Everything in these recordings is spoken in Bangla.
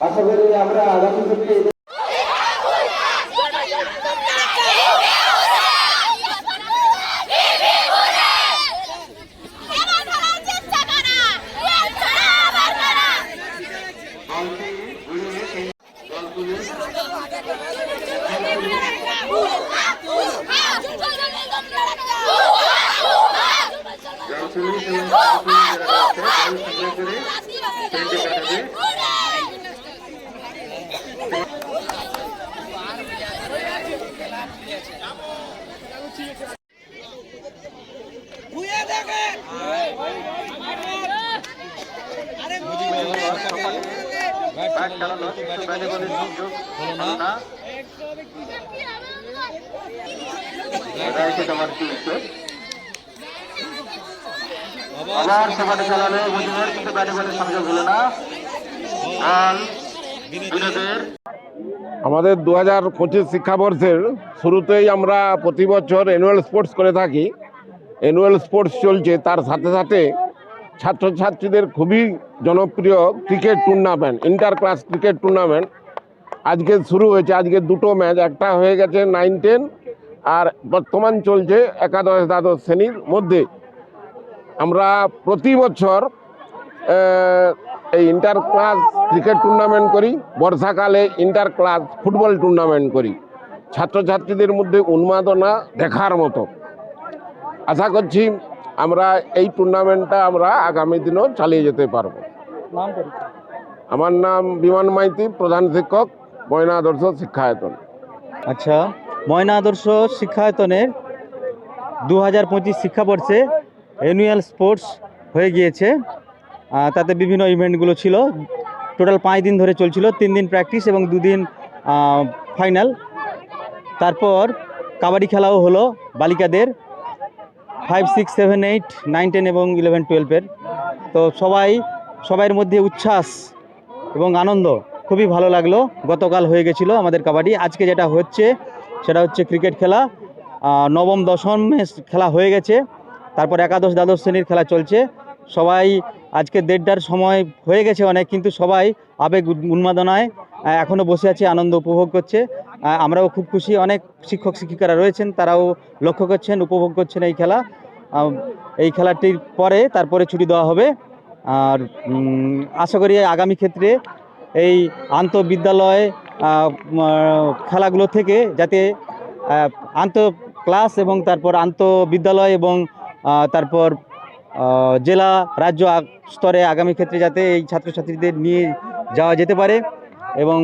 আশা করি আমরা আগামী দিনে আবার সবাই চালালে বুঝবেন কিন্তু ব্যাটে সংযোগ হলো না। আমাদের দু হাজার পঁচিশ শিক্ষাবর্ষের শুরুতেই আমরা প্রতি বছর অ্যানুয়াল স্পোর্টস করে থাকি। অ্যানুয়াল স্পোর্টস চলছে, তার সাথে সাথে ছাত্রছাত্রীদের খুবই জনপ্রিয় cricket tournament inter class cricket tournament আজকে শুরু হয়েছে, আজকে দুটো ম্যাচ একটা হয়ে গেছে নাইন টেন আর বর্তমান চলছে একাদশ, দ্বাদশ শ্রেণির মধ্যে। আমরা প্রতি বছর এই ইন্টার ক্লাস ক্রিকেট টুর্নামেন্ট করি। বর্ষাকালে ইন্টার ক্লাস ফুটবল টুর্নামেন্ট করি। ছাত্রছাত্রীদের মধ্যে উন্মাদনা দেখার মতো। আশা করছি আমরা এই টুর্নামেন্টটা আমরা আগামী দিনেও চালিয়ে যেতে পারব। আমার নাম বিমান মাইতি, প্রধান শিক্ষক, ময়না আদর্শ শিক্ষায়তন আচ্ছা ময়না আদর্শ শিক্ষায়তনের দু হাজার পঁচিশ শিক্ষাবর্ষে অ্যানুয়াল স্পোর্টস হয়ে গিয়েছে। তাতে বিভিন্ন ইভেন্টগুলো ছিল। টোটাল পাঁচ দিন ধরে চলছিল, তিন দিন প্র্যাকটিস এবং দুদিন ফাইনাল। তারপর কাবাডি খেলাও হলো বালিকাদের five six seven eight nine ten এবং ইলেভেন টুয়েলভের তো সবাই, সবাইয়ের মধ্যে উচ্ছ্বাস এবং আনন্দ, খুবই ভালো লাগল। গতকাল হয়ে গেছিল আমাদের কাবাডি। আজকে যেটা হচ্ছে, সেটা হচ্ছে ক্রিকেট খেলা। নবম, দশমে খেলা হয়ে গেছে। তারপর একাদশ, দ্বাদশ শ্রেণির খেলা চলছে। সবাই আজকে দেড়টার সময় হয়ে গেছে অনেক, কিন্তু সবাই আবেগ উন্মাদনায় এখনও বসে আছে, আনন্দ উপভোগ করছে। আমরাও খুব খুশি, অনেক শিক্ষক শিক্ষিকারা রয়েছেন, তারাও লক্ষ্য করছেন, উপভোগ করছেন এই খেলা। এই খেলাটির পরে তারপরে ছুটি দেওয়া হবে। আর আশা করি আগামী ক্ষেত্রে এই আন্তঃবিদ্যালয় খেলাগুলো থেকে যাতে আন্ত ক্লাস এবং তারপর আন্তঃবিদ্যালয় এবং তারপর জেলা, রাজ্য স্তরে আগামী ক্ষেত্রে যাতে এই ছাত্রছাত্রীদের নিয়ে যাওয়া যেতে পারে এবং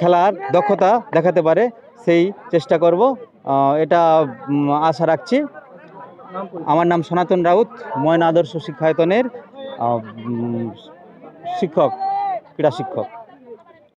খেলার দক্ষতা দেখাতে পারে, সেই চেষ্টা করব। এটা আশা রাখছি। আমার নাম সনাতন রাউত, ময়না আদর্শ শিক্ষায়তনের শিক্ষক, ক্রীড়া শিক্ষক।